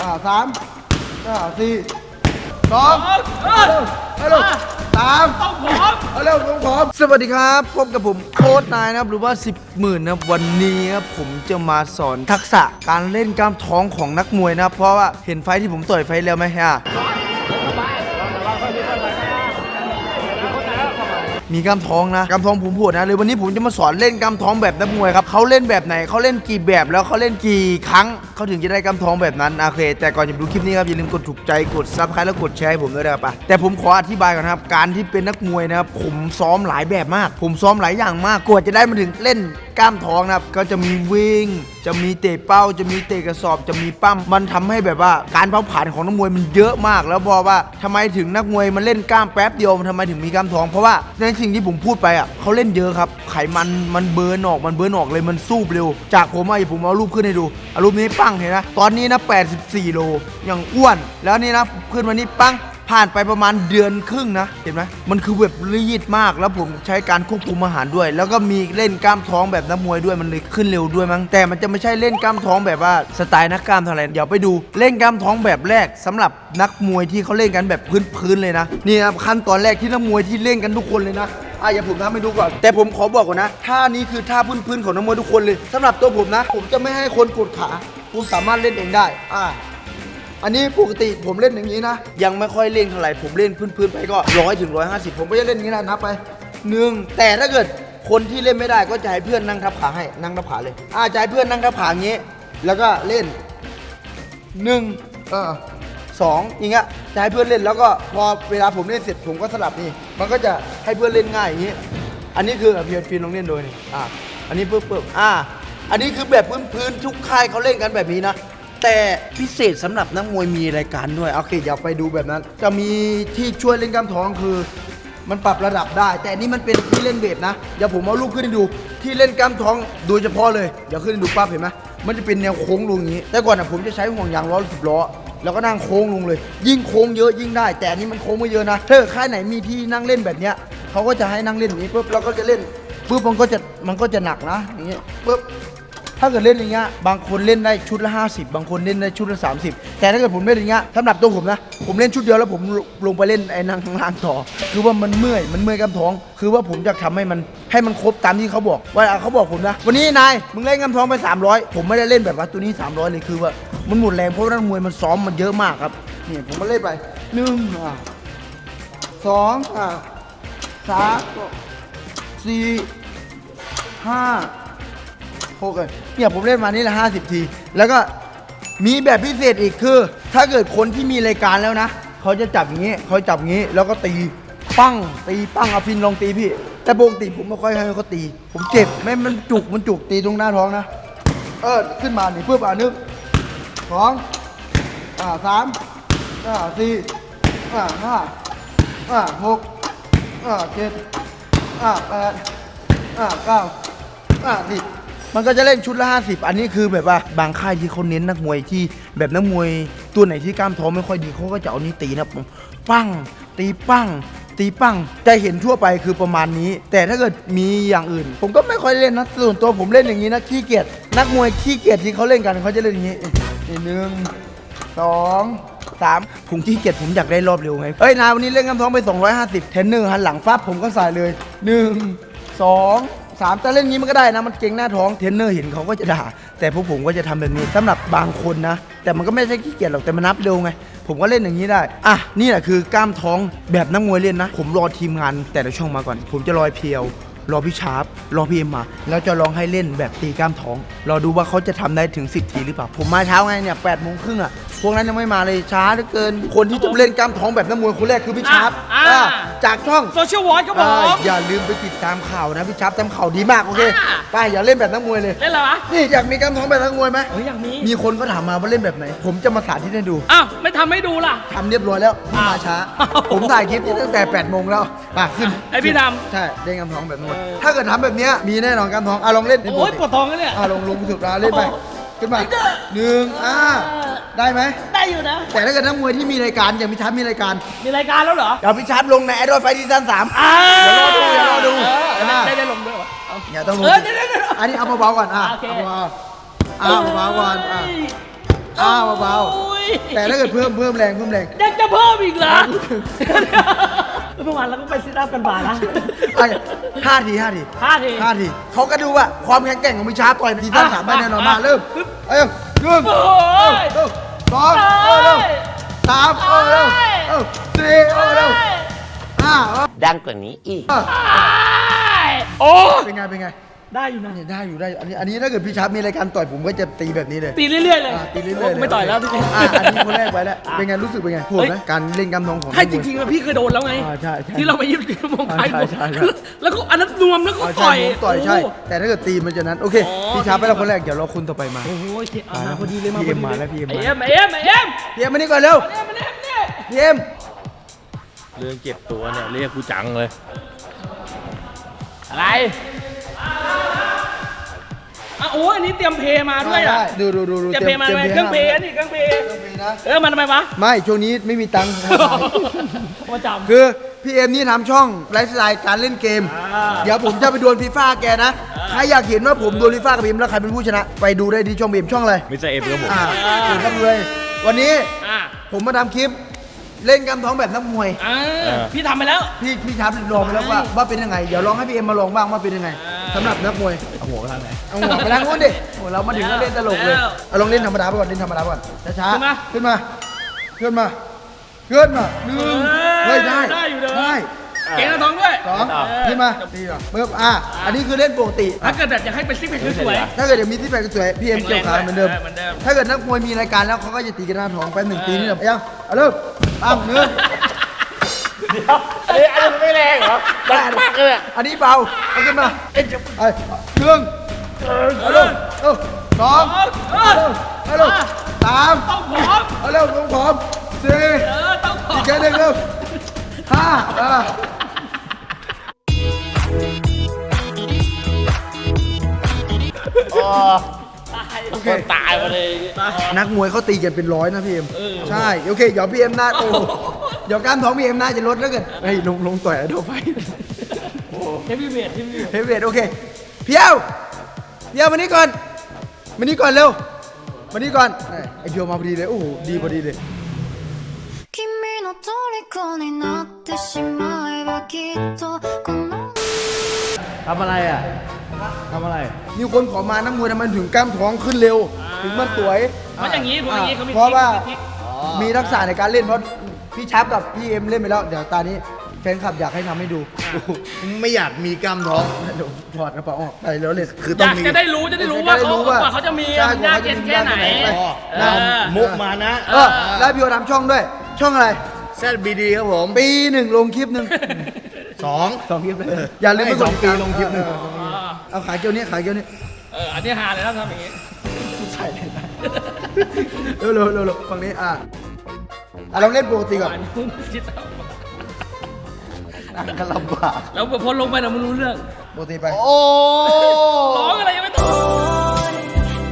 อ่าสามอ่าสี่สองเออเอาเร็วสามต้องผมเอาเร็วลงพร้อมสวัสดีครับพบกับผมโค้ดนายนะครับหรือว่า 10หมื่นนะครับวันนี้ครับผมจะมาสอนทักษะการเล่นกล้ามท้องของนักมวยนะครับเพราะว่าเห็นไฟท์ที่ผมต่อยไฟท์แล้วไหมฮะ มีกล้ามท้องนะกล้ามท้องผมปวดนะเลยวันนี้ผมจะมาสอนเล่นกล้ามท้องแบบนักมวยครับเขาเล่นแบบไหนเขาเล่นกี่แบบแล้วเขาเล่นกี่ครั้งเขาถึงจะได้กล้ามท้องแบบนั้นโอเค แต่ก่อนจะไปดูคลิปนี้ครับอย่าลืมกดถูกใจกดซับสไครต์แล้วกดแชร์ให้ผมด้วยนะครับปะแต่ผมขออธิบายก่อนนะครับการที่เป็นนักมวยนะครับผมซ้อมหลายแบบมาก ผมซ้อมหลายอย่างมากกว่าจะได้มาถึงเล่น กล้ามท้องนะครับก็จะมีวิ่ง จะมีเตะเป้า จะมีเตะกระสอบ จะมีปั้ม มันทำให้แบบว่า การเผาผลาญของนักมวยมันเยอะมาก แล้วบอกว่าทำไมถึงนักมวยมันเล่นกล้ามแป๊บเดียวทำไมถึงมีกล้ามท้อง เพราะว่าในสิ่งที่ผมพูดไปอะเขาเล่นเยอะครับ ไขมันมันเบิร์นออก มันเบิร์นออกเลย มันสู้เร็ว จากผมอะผมเอารูปขึ้นให้ดูเอารูปนี้ปั้งเห็นนะ ตอนนี้นะ 84 โล อย่างอ้วน แล้วนี่นะขึ้นมานี่ปั้ง ผ่านไปประมาณเดือนครึ่งนะ เห็นไหมมันคือแบบรีดมากแล้วผมใช้การควบคุมอาหารด้วย แล้วก็มีเล่นกล้ามท้องแบบนักมวยด้วยมันเลยขึ้นเร็วด้วยมั้งแต่มันจะไม่ใช่เล่นกล้ามท้องแบบว่าสไตล์นักกล้ามเท่าไหร่เดี๋ยวไปดูเล่นกล้ามท้องแบบแรกสำหรับนักมวยที่เขาเล่นกันแบบพื้นๆเลยนะนี่ครับขั้นตอนแรกที่นักมวยที่เล่นกันทุกคนเลยนะอะอย่าผมทำให้ดูก่อน แต่ผมขอบอกก่อนนะท่านี้คือท่าพื้นๆของนักมวยทุกคนเลยสำหรับตัวผมนะ ผมจะไม่ให้คนกดขาผมสามารถเล่นเองได้ อ่า อันนี้ปกติผมเล่นอย่างนี้นะ ยังไม่ค่อยเล่นเท่าไหร่ผมเล่นพื้นๆไปก็ร้อยถึงร้อยห้าสิบผมก็จะเล่นอย่างนี้นะนับไปหนึ่งแต่ถ้าเกิดคนที่เล่นไม่ได้ก็จะให้เพื่อนนั่งทับขาให้นั่งทับขาเลยอ่าจะให้เพื่อนนั่งทับขาอย่างนี้ แล้วก็เล่นหนึ่งเออสองอย่างเงี้ยจะให้เพื่อนเล่นแล้วก็พอเวลาผมเล่นเสร็จผมก็สลับนี่ มันก็จะให้เพื่อนเล่นง่ายอย่างนี้ อันนี้คือเพียรฟินลองเล่นโดยนี่อ่าอันนี้ปึ๊บปึ๊บอ่าอันนี้คือแบบพื้นๆทุกค่ายเขาเล่นกันแบบนี้นะ แต่พิเศษสำหรับนักมวยมีรายการด้วย โอเคอย่าไปดูแบบนั้น จะมีที่ช่วยเล่นกล้ามท้องคือ มันปรับระดับได้ แต่อันนี่มันเป็นที่เล่นเวทนะ เดี๋ยวผมเอารูปขึ้นให้ดู ที่เล่นกล้ามท้องโดยเฉพาะเลย เดี๋ยวขึ้นให้ดูปั๊บเห็นไหมมันจะเป็นแนวโค้งลงอย่างนี้ แต่ก่อนอะผมจะใช้ห่วงยางล้อสิบล้อ แล้วก็นั่งโค้งลงเลย ยิ่งโค้งเยอะยิ่งได้ แต่อันนี้มันโค้งไม่เยอะนะ ถ้าเกิดค่ายไหนมีที่นั่งเล่นแบบเนี้ยเขาก็จะให้นั่งเล่นอย่างนี้ปุ๊บเราก็จะเล่นปุ๊บมันก็จะมันก็จะหนักนะอย่างเงี้ยปุ๊บ ถ้าเกิดเล่นอย่างเงี้ยบางคนเล่นได้ชุดละ 50 บางคนเล่นได้ชุดละ 30 แต่ถ้าเกิดผมเล่นอย่างเงี้ยสำหรับตัวผมนะ ผมเล่นชุดเดียวแล้วผมลงไปเล่นไอ้นั่งข้างล่างต่อ คือว่ามันเมื่อย มันเมื่อยกล้ามท้อง คือว่าผมจะทำให้มันให้มันครบตามที่เขาบอก ว่าเขาบอกผมนะ วันนี้นาย มึงเล่นกล้ามท้องไป 300 ผมไม่ได้เล่นแบบว่าตัวนี้ 300 เลย คือว่ามันหมดแรงเพราะว่านักมวยมันซ้อมมันเยอะมากครับ นี่ผมก็เล่นไปหนึ่งอะสองอะสามสี่ห้า โอเคเนี่ยผมเล่นมานี่แหละห้าสิบที แล้วก็มีแบบพิเศษอีกคือ ถ้าเกิดคนที่มีรายการแล้วนะเขาจะจับอย่างนี้เขาจับอย่างนี้ แล้วก็ตีปั้งตีปั้งอาพินลองตีพี่ แต่ปกติผมไม่ค่อยให้เขาตี ผมเจ็บไม่มันจุกมันจุกตีตรงหน้าท้องนะ เออขึ้นมาหนี่เพื่ออ่านึกสองอ่าสามอ่าสี่อ่าห้าอ่าหกอ่าเจ็ดอ่าแปดอ่าเก้าอะสิบ มันก็จะเล่นชุดละ 50 อันนี้คือแบบว่าบางค่ายที่เขาเน้นนักมวยที่แบบนักมวยตัวไหนที่กล้ามท้องไม่ค่อยดีเขาก็จะเอานี้ตีนะปั้ง ตีปั้ง ตีปั้งจะเห็นทั่วไปคือประมาณนี้ แต่ถ้าเกิดมีอย่างอื่น ผมก็ไม่ค่อยเล่นนะส่วนตัวผมเล่นอย่างนี้นะขี้เกียจนักมวยขี้เกียจที่เขาเล่นกันเขาจะเล่นอย่างนี้หนึ่งสองสามผมขี้เกียจผมอยากได้รอบเร็วไงเอ้ยนายวันนี้เล่นกำท้องไป 250 เทนเนอร์หันหลังฟับผมก็ใส่เลยหนึ่ง สามแต่เล่นงี้มันก็ได้นะ มันเก่งหน้าท้องเทรนเนอร์เห็นเขาก็จะด่า แต่พวกผมก็จะทำแบบนี้สำหรับบางคนนะ แต่มันก็ไม่ใช่ขี้เกียจหรอกแต่มันนับเร็วไงผมก็เล่นอย่างนี้ได้ อะ นี่แหละคือกล้ามท้องแบบนักมวยเล่นนะ ผมรอทีมงานแต่ละช่องมาก่อน ผมจะรอยเพียว รอพี่ชาร์ปรอพี่เอ็มมา แล้วจะลองให้เล่นแบบตีกล้ามท้อง รอดูว่าเขาจะทำได้ถึง 10 ทีหรือเปล่า ผมมาเช้าไงเนี่ยแปดโมงครึ่งอะ พวกนั้นยังไม่มาเลยช้าเหลือเกิน คนที่จะเล่นกล้ามท้องแบบนักมวยคนแรกคือพี่ชาร์ปอะ อะจากช่องโซเชียลวอทครับผอ่าม อย่าลืมไปติดตามข่าวนะพี่ชาร์ปทำข่าวดีมากโอเคอะ ไปอย่าเล่นแบบนักมวยเลย เล่นอะไรวะนี่อยากมีกล้ามท้องแบบนักมวยไหมเฮ้ยอยากมีมีคนก็ถามมาว่าเล่นแบบไหน ผมจะมาสาธิตให้ดูอ้าวไม่ทำให้ดูล่ะ ทำเรียบร้อยแล้วพี่มาช้า อ้าวผมถ่ายคลิปนี้ตั้งแต่8โมงแล้วป่ะขึ้นให้พี่ทำ ใช่เล่นกำท้องแบบนู้นเออถ้าเกิดทำแบบเนี้ยมีแน่นอนกำท้องอะลองเล่นโอ้ยปวดท้องแล้วเนี่ย อะลงลงสุดราเล่นไปโอ้ขึ้นมาหนึ่งอ่า ได้ไหม ได้อยู่นะ แต่ถ้าเกิดนักมวยที่มีรายการอย่างพิชัดมีรายการมีรายการแล้วเหรอเดี๋ยวพิชัดลงในไอดอลไฟซีซั่นสาม อ่าเดี๋ยวรอดูเดี๋ยวรอดูเอออ่าได้ได้ลงด้วยวะเอา อย่าต้องลงเออเดี๋ยวเดี๋ยวเดี๋ยวอันนี้เอาเบาๆก่อนอะโอเค เอาเบาๆเอาเบาๆก่อนอะ อ้าวเบาโอ้ยๆแต่ถ้าเกิดเพิ่มเพิ่มแรงเพิ่มแรงยังจะเพิ่มอีกเหรอเมื่อวานเราก็ไปซิทอัพกันบ่านะอะห้าทีห้าทีห้าที ห้าทีเขาก็ดูว่าความแข็งแกร่งของมิชาต่อยทีท่านสามได้แน่นอนมาเริ่มเอ้ยหนึ่งโอ้เอ้ายเอ้า สองเอ้าเร็วสามเอ้าเร็วเอ้าสี่เอ้าเร็วห้าเอ้าดังกว่านี้อีก เอ้าโอ้ เป็นไง เป็นไง ได้อยู่นะ เนี่ยได้อยู่ได้อยู่อันนี้อันนี้ถ้าเกิดพี่ชาร์ปมีรายการต่อยผมก็จะตีแบบนี้เลยตีเรื่อยๆเลยอ่าตีเรื่อยๆเลยไม่ต่อยแล้วทีนี้ อะอันนี้คนแรกไปแล้วเป็นไงรู้สึกเป็นไงโหดไหมการเล่นกำทองของใช่จริงๆอะพี่เคยโดนแล้วไงอ่าใช่ใช่ที่เราไปยืนมองใครใช่ใช่ใช่ แล้วก็อันนั้นรวมแล้วก็อ๋อต่ใช่อยผมต่อยใช่โแต่ถ้าเกิดตีมันจะนั้นโอเค อ๋อ พี่ชาร์ปไปแล้วคนแรกเดี๋ยวเราคุณต่อไปมา โอ้โหเอามาพอดีเลยมาพี่พเอ็อมดีมาแล้วพี่เอ็มไอมาเอ็มไอเอ็มไอเอ็มพี่เอ็มมานี่ก่อนเร็วไอเอ็มไอเอ็มเนี่ยพี่เอ็มเรื่องเจ็บตัวเนี่ยเรียกกูจังเลย อะไร อะโอ้อันนี้เตรียมเพลย์มาด้วยอะได้ดูดูดูดูเตรียมเพลย์มาไหมเครื่องเพลย์อันนี้เครื่องเพลย์เครื่องเพลย์นะเออมันทำไมวะไม่ช่วงนี้ไม่มีตังค์ประจำคือพี่เอ็มนี่ทำช่องไลฟ์สไตล์การเล่นเกมอ่าเดี๋ยวผมจะไปดวลฟีฟ่าแกนะ ใครอยากเห็นว่าผมดวลฟีฟ่ากับพีมแล้วใครเป็นผู้ชนะ ไปดูได้ที่ช่องพีมช่องอะไรมิสเตอร์เอ็มครับผมอ่าดูครับเลย วันนี้อะผมมาทำคลิปเล่นกำท้องแบบนักมวยอ่าพี่ทำไปแล้ว พี่พี่ชาร์ปลองไปแล้วว่าว่าเป็นยังไง เดี๋ยวลองให้พี่เอ็มมาลองบ้างว่าเป็นยังไงอ่า สำหรับนักมวยเอาหัวไปทางไหนเอาหัวไปทางนู้นดิโอ้เรามาถึงก็เล่นตลกเลยแล้วเอาลองเล่นธรรมดาไปก่อนเล่นธรรมดาไปก่อนช้าขึ้นมาๆขึ้นมาขึ้นมาขึ้นมาหนึ่งเฮ้ยได้ได้อยู่เด้อ ได้เก่งนะท้องด้วยสองเออขึ้นมาตีก่อนปึ๊บอะอันนี้คือเล่นปกติ ถ้าเกิดแบบอยากให้เป็นซิกแพคสวยถ้าเกิดเดี๋ยวมีที่แปลกสวยพี่เอ็มแข็เกี่ยวงขาแรงเหมือนเดิม เหมือนเดิม ถ้าเกิดนักมวยมีรายการแล้วเขาก็จะตีกันหน้าท้องไปหนึ่งตีนี่แบบยังเอาเริ่มตั้งเนื้อ อันนี้อันนี้มันไม่แรงเหรอได้ปักเลยอันนี้เบาเอาขึ้นมาเอ้ยเอ้ยหนึ่งเอาเริ่มเอาสองเอเอาอเริ่มเอาเริ่มสามต้องพร้อมเอาเริ่มลงพร้อมสี่เออต้องพร้ออีมกแค่หนึ่งเริ่มห้าอ่าโอเคตายมาเลย นักมวยเขาตีกันเป็นร้อยนะพี่เอ็มเออใช่ โอเคเดี๋ยวพี่เอ็มหน้าโอ้ เดี๋ยวกล้ามท้องพี่เอ็มหน้าจะลดแล้วเกิดเฮ้ยลงลงต่อยไอ้โดไฟ เฮฟวี่เวทเฮฟวี่เวท เฮฟเวทโอเคเพียวเพียวมานี่ก่อนมานี่ก่อนเร็วมานี่ก่อนไอ้เพียวมาพอดีเลยโอ้โหดีพอดีเลย 君の虜になってしまえばきっとこの ทำอะไรอ่ะทำอะไร มีคนขอมานักมวยทำไมถึงกล้ามท้องขึ้นเร็ว ถึงมันสวย เพราะอย่างนี้เพราะอย่างนี้เขามี เพราะว่า ทริค มีทักษะในการเล่นเพราะ พี่ชับกับพี่เอ็มเล่นไปแล้ว เดี๋ยวตานี้แฟนคลับอยากให้ทำให้ดูไม่อยากมีกล้ามท้องเดี๋ยวถอดกระเป๋าออกไปแล้วเลยคืออต้องยากมี จะได้รู้จะได้รู้ว่าเขากว่าเขาจะมีใช่มันยากเย็นแค่ไหนไปเออ มุกมานะเออแล้วพี่โอทำช่องด้วย ช่องอะไร แซดบีดีครับผมปีหนึ่งลงคลิปหนึ่งสอง สองคลิปเลยอย่าลืมไปไม่สองปีลงคลิปหนึ่ง เออเอาขายเกี๊ยวนี้ขายเกี๊ยวนี้เอออันนี้ฮาเลยนะทำอย่างนี้ ใส่เลยนะเร็วเร็วเร็วเร็วฝั่งนี้อะ อะลองเล่นปกติก่อนอันนี้มึงคิดเอานั่งกันลำบากแล้วพอลงไปเราไม่รู้เรื่องปกติไป โอ้ร้องอะไรยังไม่ต้อง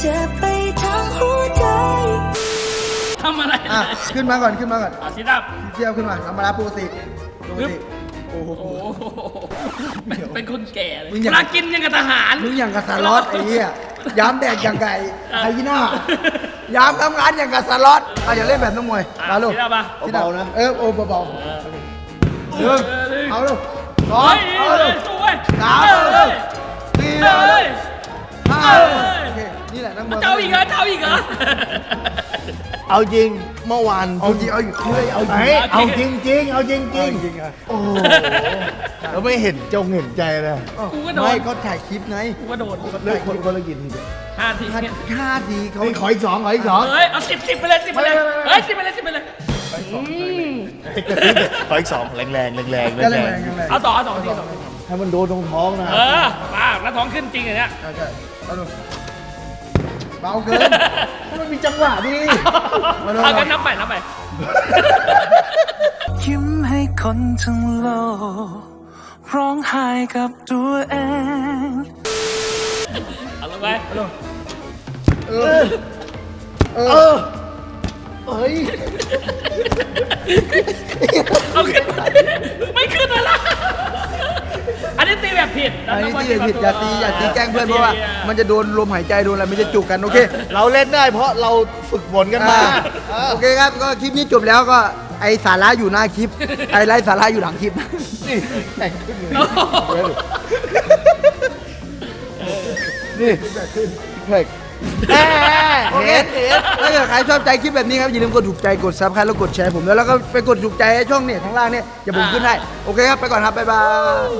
เจ็บไปทั้งหัวใจทำอะไรอะขึ้นมาก่อนขึ้นมาก่อนอาซิดับเที่ยวขึ้นมาธรรมดาปกติปกปึ๊บติโอ้โหโอ้โหเป็นเป็นคนแก่เลยมึงอย่าเวลากินยังกับทหาร มึงอย่างกับสล็อตไอ้เหี้ยยามแดกอย่างไก่ไอ้ยี่หน้า ยามทำงานอย่างกับสล็อตอะอย่าเล่นแบบนักมวยอะมาลูกซิดับปะเบาๆนะ เออโอ้เบาๆหนึ่งเอาลูกสอเฮ้งยเอาเลลูยกสู้เว้ยสามเอเอาอลูกสี่เอเอาลูอกห้าเอเอาอลูกโอเคนี่แหละนักมวย เจ้าอีกเหรอเจ้าอีกเหรอ เอาจริงเมื่อวานเอาจริงเอาอยู่เฮ้ยเอาจริงเฮ้ยเอาจริงจริงเอาจริงจริงจริงอะโอ้โหแล้วไม่เห็นจงเห็นใจเลยกูก็โดนไม่ก็ถ่ายคลิปไงกูก็โดนเลิกคนคนละกี่ทีเดียวห้าทีห้าห้าทีเขาเฮ้ยขออีกสองขออีกสองเฮ้ยเอาสิบสิบไปเลยสิบไปเลยเฮ้ยสิบไปเลยสิบไปเลยอืมขออีกสองแรงแรงแรงแรงก็แรงแรงแรงเอาต่อเอาต่อทีต่อให้มันโดนตรงท้องนะเออมาแล้วท้องขึ้นจริงอย่างเนี้ยใช่ใช่เอาดู เบาเกินมันมีจังหวะดิมาดูเอากันนับใหม่นับใหม่ยิ้มให้คนทั้งโลกร้องไห้กับตัวเองเอาลงไปเออเออเฮ้ยเอาขึ้นไปไม่ขึ้นเลยล่ะ อันนี้ตีแบบผิดอันนี้ที่ผิดอย่าตีอย่าตีแกล้งเพื่อนเพราะว่า มันจะโดนลมหายใจโดนอะไรมันจะจุกกันโอเคเราเล่นได้เพราะเราฝึกฝนกันมาอ่าโอเคครับก็คลิปนี้จบแล้วก็ไอสาระอยู่หน้าคลิป ไอไร้สาระอยู่หลังคลิปนี่แต่งขึ้นเลยนี่เพกโอเคถ้าเกิดใครชอบใจคลิปแบบนี้ครับอย่าลืมกดถูกใจกดซับสไครต์แล้วกดแชร์ผมด้วยแล้วก็ไปกดถูกใจให้ช่องเนี่ยข้างล่างเนี่ยอย่าผมขึ้นให้ โอเคครับ ไปก่อนครับ บ๊ายบาย